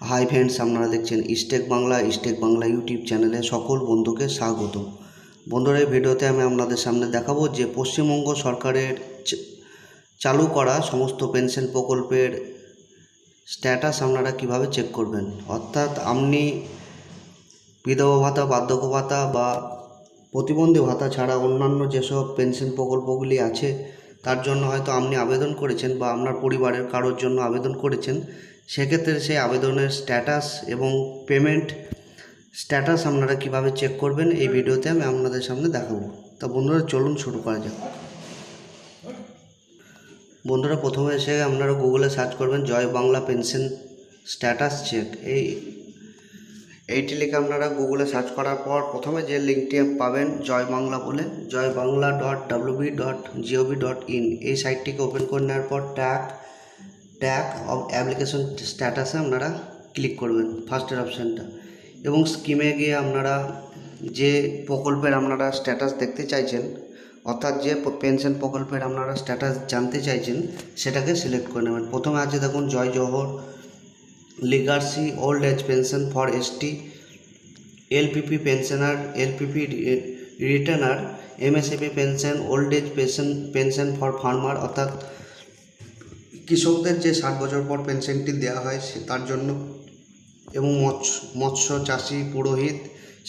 High friends আপনারা দেখছেন ইস্টেক বাংলা ইস্টেক বাংলা ইউটিউব চ্যানেলে সকল বন্ধুকে স্বাগত বন্ধুরা, এই ভিডিওতে আমি আপনাদের সামনে দেখাবো যে পশ্চিমবঙ্গ সরকারের চালু করা সমস্ত পেনশন প্রকল্পের স্ট্যাটাস আপনারা কীভাবে চেক করবেন? অর্থাৎ আপনি বিধবা ভাতা, বার্ধক্য ভাতা বা প্রতিবন্ধী ভাতা ছাড়া অন্যান্য যেসব পেনশন প্রকল্পগুলি আছে তার জন্য হয়তো আপনি আবেদন করেছেন বা আপনার পরিবারের কারোর জন্য আবেদন করেছেন, সেক্ষেত্রে সেই আবেদনের স্ট্যাটাস এবং পেমেন্ট স্ট্যাটাস আপনারা কীভাবে চেক করবেন এই ভিডিওতে আমি আপনাদের সামনে দেখাবো। তা বন্ধুরা, চলুন শুরু করা যাক। বন্ধুরা, প্রথমে এসে আপনারা গুগলে সার্চ করবেন, Joy Bangla pension status check এই এইটি লিখে আপনারা গুগলে সার্চ করার পর প্রথমে যে লিঙ্কটি পাবেন জয় বাংলা বলে, Joy Bangla dot WB dot GOV dot in এই সাইটটিকে ওপেন করে নেওয়ার পর ট্যাগ ট্যাগ অ্যাপ্লিকেশন স্ট্যাটাসে আপনারা ক্লিক করবেন ফার্স্টের অপশানটা এবং স্কিমে গিয়ে আপনারা যে প্রকল্পের আপনারা স্ট্যাটাস দেখতে চাইছেন, অর্থাৎ যে পেনশন প্রকল্পের আপনারা স্ট্যাটাস জানতে চাইছেন, সেটাকে সিলেক্ট করে নেবেন। প্রথমে আছে দেখুন Jai Johar legacy old age pension for ST, LPP pensioner, LPP returner MSAP pension, old age pension pension for farmer, অর্থাৎ কৃষকদের যে ষাট বছর পর পেনশনটি দেওয়া হয় সে, তার জন্য এবং মৎস্য মৎস্য চাষি পুরোহিত,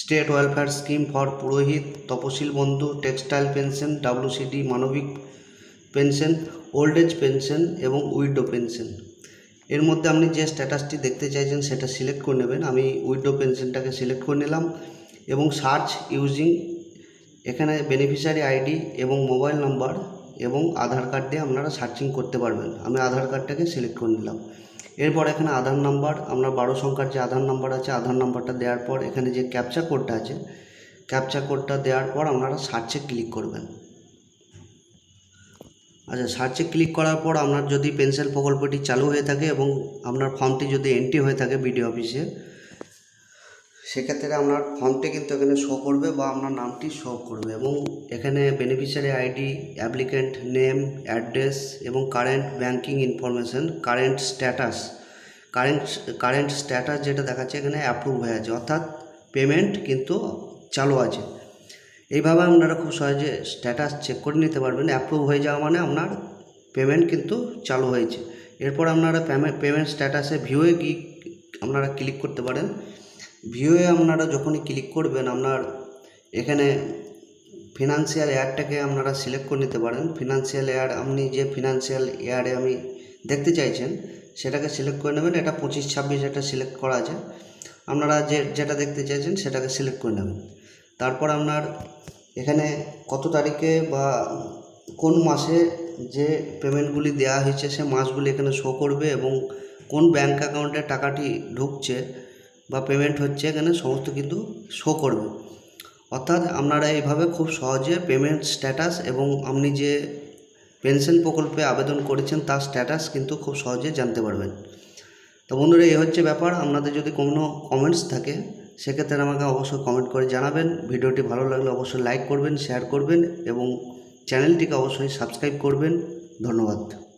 স্টেট ওয়েলফেয়ার স্কিম ফর পুরোহিত, তপশিল বন্ধু, textile pension, WCD Manabik pension, old age pension এবং উইডো পেনশন। এর মধ্যে আপনি যে স্ট্যাটাসটি দেখতে চাইছেন সেটা সিলেক্ট করে নেবেন। আমি উইডো পেনশনটাকে সিলেক্ট করে নিলাম এবং সার্চ ইউজিং এখানে বেনিফিশিয়ারি আইডি এবং মোবাইল নাম্বার এবং আধার কার্ড দিয়ে আপনারা সার্চিং করতে পারবেন। আমি আধার কার্ডটাকে সিলেক্ট করে নিলাম। এরপর এখানে আধার নাম্বার আপনার বারো সংখ্যার যে আধার নাম্বার আছে, আধার নাম্বারটা দেওয়ার পর এখানে যে ক্যাপচা কোডটা আছে ক্যাপচা কোডটা দেওয়ার পর আপনারা সার্চে ক্লিক করবেন। আচ্ছা সার্চে ক্লিক করার পর আপনার যদি পেনশন প্রকল্পটি চালু হয়ে থাকে এবং আপনার ফর্মটি যদি এন্ট্রি হয়ে থাকে বিডিও অফিসে সেক্ষেত্রে আপনার ফর্মটি কিন্তু এখানে শো করবে বা আপনার নামটি শো করবে এবং এখানে beneficiary ID applicant name address এবং current banking information current status current current status যেটা দেখাচ্ছে এখানে অ্যাপ্রুভ হয়ে আছে। অর্থাৎ পেমেন্ট কিন্তু চালু আছে। এইভাবে আপনারা খুব সহজে স্ট্যাটাস চেক করে নিতে পারবেন অ্যাপ্রুভ হয়ে যাওয়া মানে আপনার পেমেন্ট কিন্তু চালু হয়েছে। এরপর আপনারা পেমেন্ট স্ট্যাটাসে ভিউয়ে কি আপনারা ক্লিক করতে পারেন। ভিউয়ে আপনারা যখনই ক্লিক করবেন, আপনার এখানে ফিনান্সিয়াল এয়ারটাকে আপনারা সিলেক্ট করে নিতে পারেন। ফিনান্সিয়াল এয়ার আপনি যে ফিনান্সিয়াল এয়ারে আমি দেখতে চাইছেন, সেটাকে সিলেক্ট করে নেবেন। এটা পঁচিশ ছাব্বিশ এটা সিলেক্ট করা আছে। আপনারা যে, যেটা দেখতে চাইছেন, সেটাকে সিলেক্ট করে নেবেন। তারপর আপনার এখানে কত তারিখে বা কোন মাসে যে পেমেন্টগুলি দেওয়া হয়েছে সে মাসগুলি এখানে শো করবে এবং কোন ব্যাঙ্ক অ্যাকাউন্টে টাকাটি ঢুকছে বা পেমেন্ট হচ্ছে এখানে সমস্ত কিন্তু শো করবে। অর্থাৎ আপনারা এইভাবে খুব সহজে পেমেন্ট স্ট্যাটাস এবং আপনি যে পেনশন প্রকল্পে আবেদন করেছেন তার স্ট্যাটাস কিন্তু খুব সহজে জানতে পারবেন। তো বন্ধুরা, এই হচ্ছে ব্যাপার। আপনাদের যদি কোনো কমেন্টস থাকে সেক্ষেত্রে আমাকে অবশ্যই কমেন্ট করে জানাবেন। ভিডিওটি ভালো লাগলে অবশ্যই লাইক করবেন শেয়ার করবেন এবং চ্যানেলটিকে অবশ্যই সাবস্ক্রাইব করবেন। ধন্যবাদ।